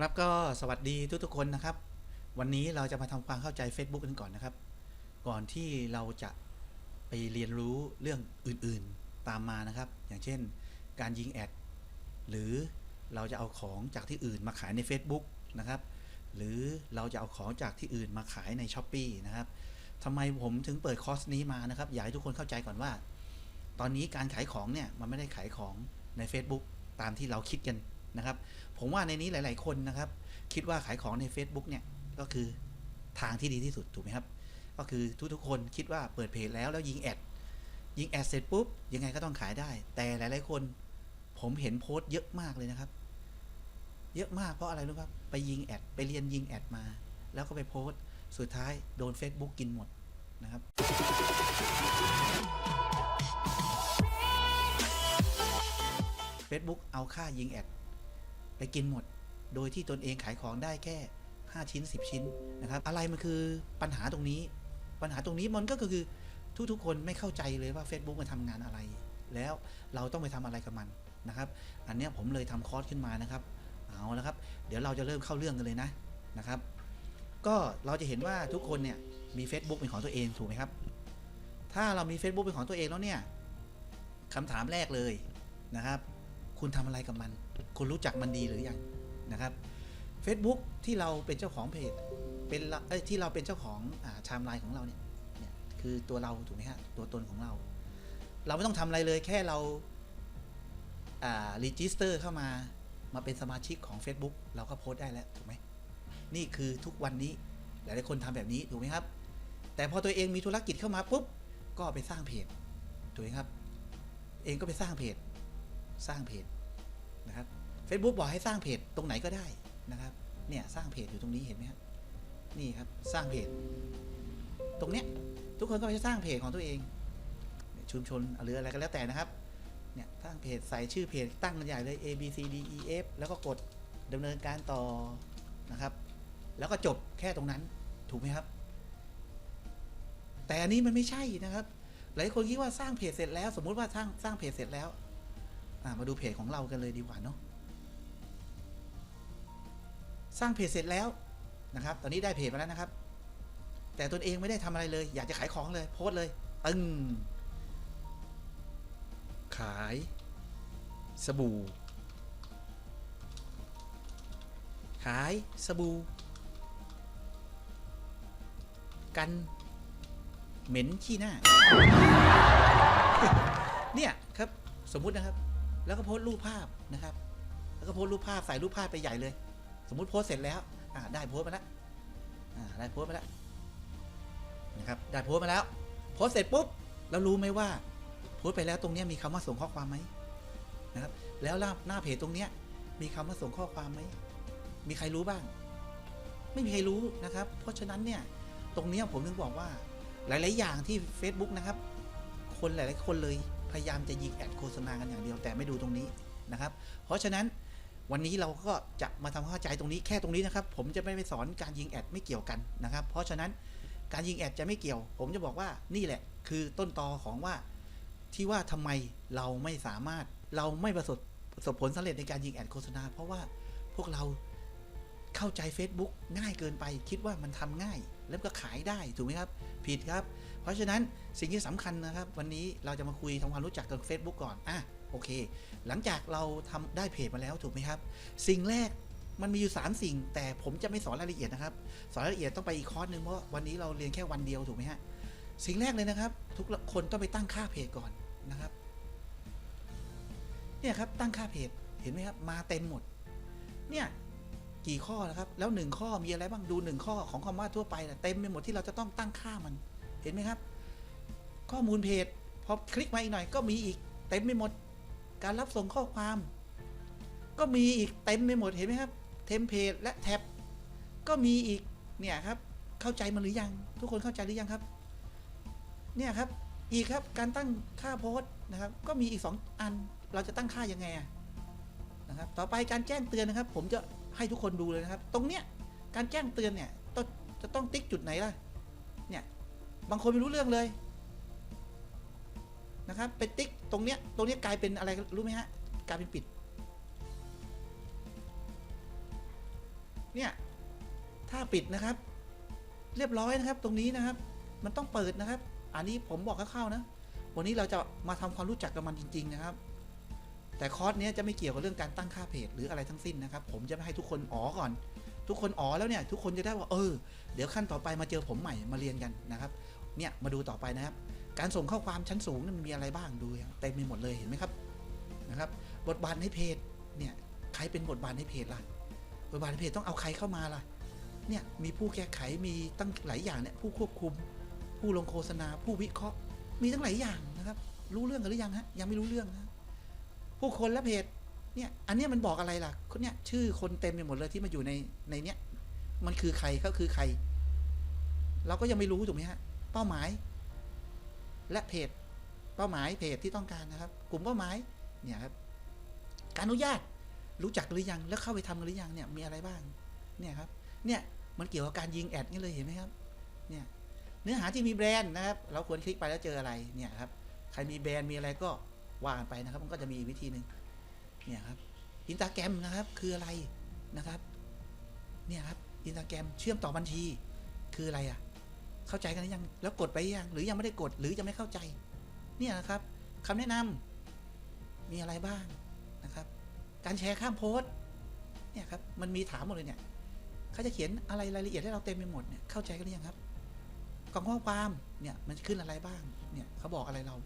ครับก็สวัสดีทุกๆคนนะครับ วันนี้เราจะมาทำความเข้าใจ Facebook กันก่อนนะครับ ก่อนที่เราจะไปเรียนรู้เรื่องอื่นๆตามมานะครับ อย่างเช่น การยิงแอด หรือเราจะเอาของจากที่อื่นมาขายใน Facebook นะครับ หรือเราจะเอาของจากที่อื่นมาขายใน s h อ p e e นะครับทำไมผมถึงเปิดคอร์สนี้มานะครับ อยากให้ทุกคนเข้าใจก่อนว่า ตอนนี้การขายของเนี่ยมันไม่ได้ขายของใน Facebook ตามที่เราคิดกัน นะครับ ผมว่าในนี้หลาย ๆ คนนะครับ คิดว่าขายของใน Facebook เนี่ยก็คือทางที่ดีที่สุดถูกไหมครับ ก็คือทุกๆ คนคิดว่าเปิดเพจแล้วแล้วยิงแอดยิงแอดเสร็จปุ๊บยังไงก็ต้องขายได้ แต่หลาย ๆ คนผมเห็นโพสต์เยอะมากเลยนะครับ เยอะมากเพราะอะไรรู้ครับ ไปยิงแอดไปเรียนยิงแอดมา แล้วก็ไปโพสต์สุดท้ายโดน Facebook กินหมดนะครับ Facebook เอาค่ายิงแอด ไปกินหมด โดยที่ตนเองขายของได้แค่ 5 ชิ้น 10 ชิ้นนะครับ อะไรมันคือปัญหาตรงนี้ ปัญหาตรงนี้มันก็คือทุกๆ คนไม่เข้าใจเลยว่า Facebook มันทำงานอะไร แล้วเราต้องไปทำอะไรกับมันนะครับ อันนี้ผมเลยทำคอร์สขึ้นมานะครับ เอาและครับ เดี๋ยวเราจะเริ่มเข้าเรื่องกันเลยนะนะครับ ก็เราจะเห็นว่าทุกคนเนี่ยมี Facebook เป็นของตัวเองถูกไหมครับ ถ้าเรามี Facebook เป็นของตัวเองแล้วเนี่ยคำถามแรกเลยนะครับ คุณทำอะไรกับมัน คุณรู้จักมันดีหรือยังนะครับ Facebook ที่เราเป็นเจ้าของเพจเป็นเอ้ยที่เราเป็นเจ้าของอ่าไทม์ไลน์ของเราเนี่ยเนี่ยคือตัวเราถูกไหมฮะตัวตนของเรา เราไม่ต้องทำอะไรเลยแค่เราอ่ารีจิสเตอร์เข้ามามาเป็นสมาชิกของ Facebook เราก็โพสต์ได้แล้วถูกไหมนี่คือทุกวันนี้หลายๆคนทำแบบนี้ถูกไหมครับ แต่พอตัวเองมีธุรกิจเข้ามาปุ๊บก็ไปสร้างเพจถูกไหมครับ เองก็ไปสร้างเพจ สร้างเพจนะครับ Facebook บอกให้สร้างเพจตรงไหนก็ได้นะครับ เนี่ยสร้างเพจอยู่ตรงนี้เห็นไหมครับ นี่ครับสร้างเพจ ตรงเนี้ยทุกคนก็ไปสร้างเพจของตัวเอง ชุมชนหรืออะไรก็แล้วแต่นะครับ เนี่ยสร้างเพจใส่ชื่อเพจตั้งกันใหญ่เลย A B C D E F แล้วก็กดดำเนินการต่อนะครับ แล้วก็จบแค่ตรงนั้นถูกไหมครับ แต่อันนี้มันไม่ใช่นะครับ หลายคนคิดว่าสร้างเพจเสร็จแล้ว สมมุติว่าสร้างสร้างเพจเสร็จแล้ว มาดูเพจของเรากันเลยดีกว่าเนาะสร้างเพจเสร็จแล้วนะครับ ตอนนี้ได้เพจมาแล้วนะครับ แต่ตนเองไม่ได้ทำอะไรเลย อยากจะขายของเลยโพสเลย ตึงขาย สบู่ ขาย สบู่ กัน เหม็นขี้หน้า เนี่ย ครับ สมมุตินะครับ แล้วก็โพสต์รูปภาพนะครับ แล้วก็โพสต์รูปภาพใส่รูปภาพไปใหญ่เลย สมมุติโพสเสร็จแล้วอ่าได้โพสต์มาแล้วอ่าได้โพสต์มาแล้วนะครับได้โพสต์มาแล้ว โพสเสร็จปุ๊บเรารู้ไหมว่า โพสต์ไปแล้วตรงนี้มีคำว่าส่งข้อความไหมนะครับ แล้วหน้าหน้าเพจตรงเนี้ยมีคำว่าส่งข้อความไหมมีใครรู้บ้าง ไม่มีใครรู้นะครับ เพราะฉะนั้นเนี่ยตรงนี้ผมถึงบอกว่าหลาย ๆ อย่างที่ Facebook นะครับ คนหลาย ๆ คนเลย ยายามจะยิงแอดโฆษณากันอย่างเดียวแต่ไม่ดูตรงนี้นะครับ เพราะฉะนั้นวันนี้เราก็จะมาทำความเข้าใจตรงนี้แค่ตรงนี้นะครับ ผมจะไม่ไปสอนการยิงแอดไม่เกี่ยวกันนะครับ เพราะฉะนั้นการยิงแอดจะไม่เกี่ยว ผมจะบอกว่านี่แหละ คือต้นตอของว่าที่ว่าทำไมเราไม่สามารถเราไม่ประสบประสบผลสำเร็จในการยิงแอดโฆษณา เพราะว่าพวกเราเข้าใจ Facebook ง่ายเกินไป คิดว่ามันทำง่าย แล้วก็ขายได้ถูกไหมครับ ผิดครับ เพราะฉะนั้นสิ่งที่สำคัญนะครับ วันนี้เราจะมาคุยทำความรู้จักกับ Facebook ก่อนอะโอเค หลังจากเราทำได้เพจมาแล้วถูกไหมครับ สิ่งแรกมันมีอยู่ 3 สิ่ง แต่ผมจะไม่สอนรายละเอียดนะครับ สอนรายละเอียดต้องไปอีกคอร์สหนึ่งเพราะวันนี้เราเรียนแค่วันเดียวถูกไหมฮะสิ่งแรกเลยนะครับ ทุกคนต้องไปตั้งค่าเพจก่อนนะครับเนี่ยครับตั้งค่าเพจเห็นไหมครับมาเต็มหมด เนี่ยกี่ข้อนะครับแล้วหนึ่งข้อมีอะไรบ้างดูหนึ่งข้อของคำว่าทั่วไปนะเต็มไปหมดที่เราจะต้องตั้งค่ามัน เห็นไหมครับ ข้อมูลเพจพอคลิกมาอีกหน่อยก็มีอีกเต็มไปหมด การรับส่งข้อความ ก็มีอีกเต็มไปหมดเห็นไหมครับ เทมเพลตและแท็บก็มีอีกเนี่ยครับเข้าใจมันหรือยัง ทุกคนเข้าใจหรือยังครับ เนี่ยครับอีกครับการตั้งค่าโพสต์นะครับ ก็มีอีก 2 อันเราจะตั้งค่ายังไงนะครับต่อไปการแจ้งเตือนนะครับ ผมจะให้ทุกคนดูเลยนะครับ ตรงเนี้ยการแจ้งเตือนเนี่ยต้องจะต้องติ๊กจุดไหนล่ะเนี่ย บางคนไม่รู้เรื่องเลยนะครับไปติ๊กตรงเนี้ยตรงเนี้ยกลายเป็นอะไรรู้ไหมฮะกลายเป็นปิด เนี่ยถ้าปิดนะครับ เรียบร้อยนะครับ ตรงนี้นะครับ มันต้องเปิดนะครับ อันนี้ผมบอกคร่าวๆนะ วันนี้เราจะมาทำความรู้จักกับมันจริง ๆ นะครับ แต่คอร์สเนี้ยจะไม่เกี่ยวกับเรื่องการตั้งค่าเพจหรืออะไรทั้งสิ้นนะครับ ผมจะไม่ให้ทุกคนอ๋อก่อน ทุกคนอ๋อแล้วเนี่ย ทุกคนจะได้ว่าเออ เดี๋ยวขั้นต่อไปมาเจอผมใหม่มาเรียนกันนะครับ เนี่ยมาดูต่อไปนะครับ การส่งข้อความชั้นสูงมันมีอะไรบ้างดูอย่างเต็มไปหมดเลยเห็นไหมครับนะครับ บทบาทในเพจเนี่ยใครเป็นบทบาทในเพจล่ะบทบาทในเพจต้องเอาใครเข้ามาล่ะเนี่ยมีผู้แก้ไขมีตั้งหลายอย่างเนี่ยผู้ควบคุม ผู้ลงโฆษณา ผู้วิเคราะห์ มีตั้งหลายอย่างนะครับ รู้เรื่องกันหรือยังฮะยังไม่รู้เรื่องนะผู้คนและเพจเนี่ยอันนี้มันบอกอะไรล่ะคนเนี่ยชื่อคนเต็มไปหมดเลยที่มาอยู่ในในเนี้ยมันคือใครก็คือใคร เราก็ยังไม่รู้ถูกไหมฮะ เป้าหมาย และเพจเป้าหมายเพจที่ต้องการนะครับ กลุ่มเป้าหมายเนี่ยครับการอนุญาตรู้จักหรือยังแล้วเข้าไปทำหรือยังเนี่ยมีอะไรบ้างเนี่ยครับเนี่ยมันเกี่ยวกับการยิงแอดนี่เลยเห็นไหมครับเนี่ยเนื้อหาที่มีแบรนด์นะครับเราควรคลิกไปแล้วเจออะไรเนี่ยครับใครมีแบรนด์มีอะไรก็วากันไปนะครับ มันก็จะมีวิธีหนึ่งเนี่ยครับอินสตาแกรมนะครับคืออะไรนะครับเนี่ยครับอินสตาแกรมเชื่อมต่อบัญชีคืออะไรอะ เข้าใจกันหรือยัง แล้วกดไปยัง หรือยังไม่ได้กด หรือยังไม่เข้าใจ เนี่ยนะครับคำแนะนำมีอะไรบ้างนะครับ การแชร์ข้ามโพสต์เนี่ยครับ มันมีถามหมดเลยเนี่ยเขาจะเขียนอะไรรายละเอียดให้เราเต็มไปหมดเนี่ย เข้าใจกันหรือยังครับ กล่องข้อความเนี่ยมันขึ้นอะไรบ้าง เนี่ยเขาบอกอะไรเรา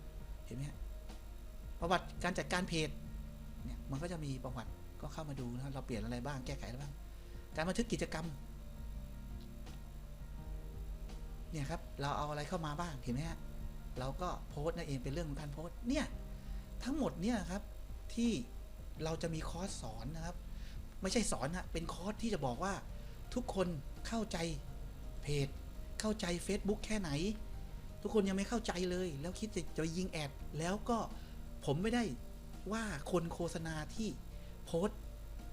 เห็นไหมฮะ ประวัติการจัดการเพจ เนี่ยมันก็จะมีประวัติก็เข้ามาดูนะเราเปลี่ยนอะไรบ้าง แก้ไขอะไรบ้าง การบันทึกกิจกรรม เนี่ยครับเราเอาอะไรเข้ามาบ้างเห็นไหมฮะเราก็โพสต์นั่นเองเป็นเรื่องของการโพสต์เนี่ยทั้งหมดเนี่ยครับที่เราจะมีคอร์สสอนนะครับ ไม่ใช่สอนนะเป็นคอร์สที่จะบอกว่าทุกคนเข้าใจเพจ เข้าใจ Facebook แค่ไหน ทุกคนยังไม่เข้าใจเลย แล้วคิดจะจะยิงแอดแล้วก็ผมไม่ได้ว่าคนโฆษณาที่โพสต์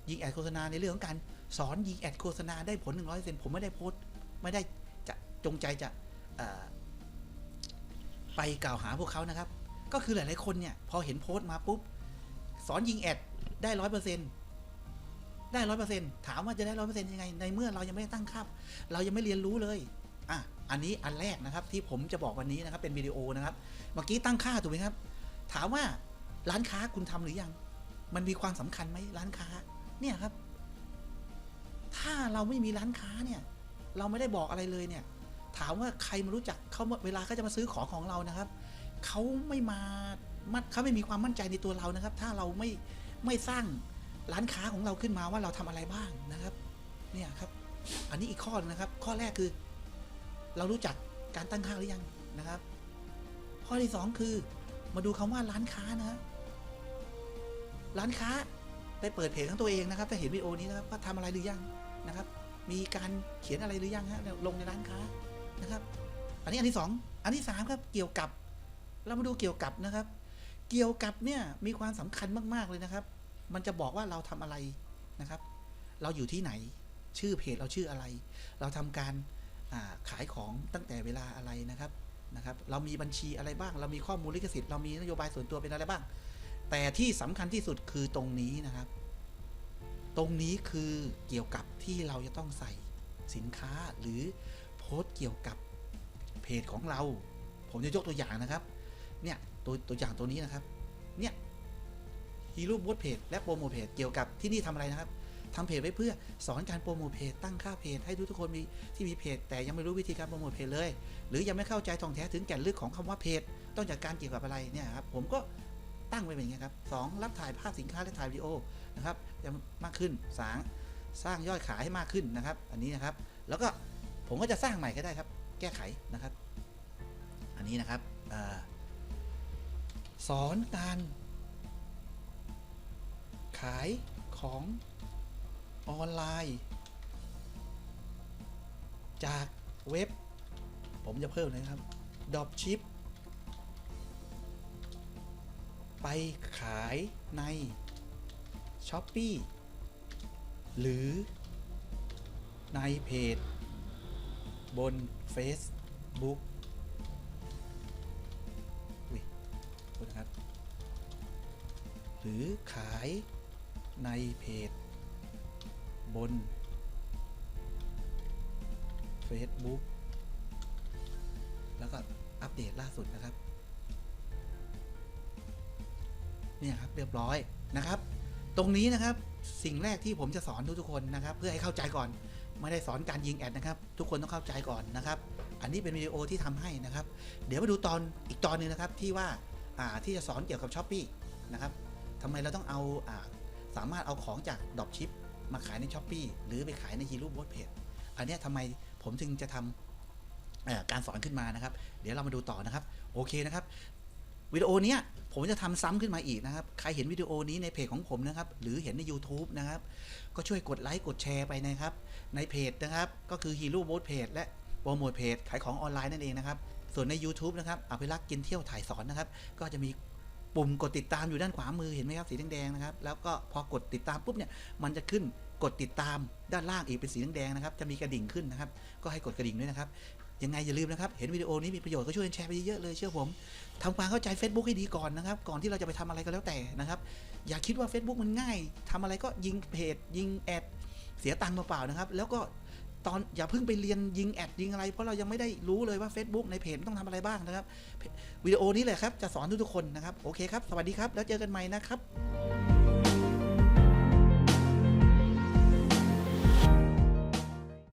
ยิงแอดโฆษณาในเรื่องของการสอนยิงแอดโฆษณาได้ผล 100%ผมไม่ได้โพสต์ไม่ได้ จงใจจะไปกล่าวหาพวกเขานะครับ ก็คือหลาย ๆ คนเนี่ย พอเห็นโพสต์มาปุ๊บ สอนยิงแอดได้ร้อยเปอร์เซ็นได้ร้อยเปอร์เซ็นถามว่าจะได้ร้อยเปอร์เซ็นยังไง ในเมื่อเรายังไม่ได้ตั้งค่าเรายังไม่เรียนรู้เลย อะ อันนี้อันแรกนะครับ ที่ผมจะบอกวันนี้นะครับ เป็นวิดีโอนะครับ เมื่อกี้ตั้งค่าถูกไหมครับ ถามว่าร้านค้าคุณทำหรือยัง มันมีความสำคัญไหมร้านค้า เนี่ยครับ ถ้าเราไม่มีร้านค้าเนี่ย เราไม่ได้บอกอะไรเลยเนี่ย ถามว่าใครมารู้จักเขาเวลาเขาจะมาซื้อของของเรานะครับเขาไม่มามั่นเขาไม่มีความมั่นใจในตัวเรานะครับ ถ้าเราไม่ไม่สร้างร้านค้าของเราขึ้นมาว่าเราทำอะไรบ้างนะครับ เนี่ยครับ อันนี้อีกข้อนะครับ ข้อแรกคือ เรารู้จักการตั้งค่าหรือยังนะครับ ข้อที่สองคือ มาดูคำว่าร้านค้านะฮะร้านค้าไปเปิดเพจของตัวเองนะครับถ้าเห็นวิดีโอนี้นะครับว่าทำอะไรหรือยังนะครับ มีการเขียนอะไรหรือยังฮะลงในร้านค้า นะครับ อันนี้อันที่สองอันที่สามครับ เกี่ยวกับ เรามาดูเกี่ยวกับนะครับ เกี่ยวกับเนี่ยมีความสำคัญมาก ๆ เลยนะครับ มันจะบอกว่าเราทำอะไรนะครับ เราอยู่ที่ไหน ชื่อเพจเราชื่ออะไร เราทำการาขายของตั้งแต่เวลาอะไรนะครับนะครับ เรามีบัญชีอะไรบ้าง เรามีข้อมูลลิขสิทธิ์ เรามีนโยบายส่วนตัวเป็นอะไรบ้าง แต่ที่สำคัญที่สุดคือตรงนี้นะครับ ตรงนี้คือเกี่ยวกับที่เราจะต้องใส่สินค้าหรือ โพสต์เกี่ยวกับเพจของเรา ผมจะยกตัวอย่างนะครับ เนี่ยตัวตัวอย่างตัวนี้นะครับ เนี่ยฮีโร่บูธเพจและโปรโมทเพจเกี่ยวกับที่นี่ทำอะไรนะครับทำเพจไว้เพื่อสอนการโปรโมทเพจตั้งค่าเพจให้ทุกทุกคนมีที่มีเพจ แต่ยังไม่รู้วิธีการโปรโมทเพจเลย หรือยังไม่เข้าใจท่องแท้ถึงแก่นลึกของคำว่าเพจ ต้องจากการเกี่ยวกับอะไรเนี่ยครับผมก็ตั้งไว้เป็นอย่างนี้ครับสองรับถ่ายภาพสินค้าและถ่ายวิดีโอนะครับจะมากขึ้นสางสร้างยอดขายให้มากขึ้นนะครับ อันนี้นะครับ แล้วก็ ผมก็จะสร้างใหม่ก็ได้ครับ แก้ไขนะครับ อันนี้นะครับอสอนการขายของออนไลน์ จากเว็บ ผมจะเพิ่มเลยนะครับ Dropship ไปขายใน s h o p e e หรือในเพจ บน Facebook อุ๊ยขอโทษนะครับ หรือขายในเพจ บน Facebook แล้วก็อัปเดตล่าสุดนะครับ เนี่ยครับเรียบร้อยนะครับ ตรงนี้นะครับสิ่งแรกที่ผมจะสอนทุกๆคนนะครับ เพื่อให้เข้าใจก่อน ไม่ได้สอนการยิงแอดนะครับ ทุกคนต้องเข้าใจก่อนนะครับ อันนี้เป็นวิดีโอที่ทำให้นะครับ เดี๋ยวมาดูตอนอีกตอนหนึงนะครับที่ว่าที่จะสอนเกี่ยวกับช้อปปีนะครับทำไมเราต้องเอาอาสามารถเอาของจากดอปชิปมาขายในช้อปปีหรือไปขายในฮีรูบอสเพจอันนี้ยทำไมผมถึงจะทำเอ่อการสอนขึ้นมานะครับ เดี๋ยวเรามาดูต่อนะครับ โอเคนะครับ วิดีโอเนี้ยผมจะทำซ้ำขึ้นมาอีกนะครับ ใครเห็นวิดีโอนี้ในเพจของผมนะครับ หรือเห็นใน YouTube นะครับ ก็ช่วยกดไลค์กดแชร์ไปนะครับ ในเพจนะครับ ก็คือ Hero Boat Page และโปรโมทเพจขายของออนไลน์นั่นเองนะครับ ส่วนใน YouTube นะครับอภิรักษ์กินเที่ยวถ่ายสอนนะครับ ก็จะมีปุ่มกดติดตามอยู่ด้านขวามือเห็นไหมครับสีแดงๆนะครับ แล้วก็พอกดติดตามปุ๊บเนี่ยมันจะขึ้นกดติดตามด้านล่างอีกเป็นสีแดงๆนะครับ จะมีกระดิ่งขึ้นนะครับ ก็ให้กดกระดิ่งด้วยนะครับ ยังไงอย่าลืมนะครับ เห็นวิดีโอนี้มีประโยชน์ก็ช่วยแชร์ไปเยอะๆเลยเชื่อผมทำความเข้าใจ Facebook ให้ดีก่อนนะครับ ก่อนที่เราจะไปทำอะไรก็แล้วแต่นะครับ อย่าคิดว่า Facebook มันง่ายทำอะไรก็ยิงเพจ ยิงแอด เสียตังค์เปล่าๆนะครับ แล้วก็ตอนอย่าเพิ่งไปเรียนยิงแอดยิงอะไร เพราะเรายังไม่ได้รู้เลยว่า Facebook ในเพจต้องทำอะไรบ้างนะครับ วิดีโอนี้เลยครับจะสอนทุกๆคนนะครับ โอเคครับ สวัสดีครับ แล้วเจอกันใหม่นะครับ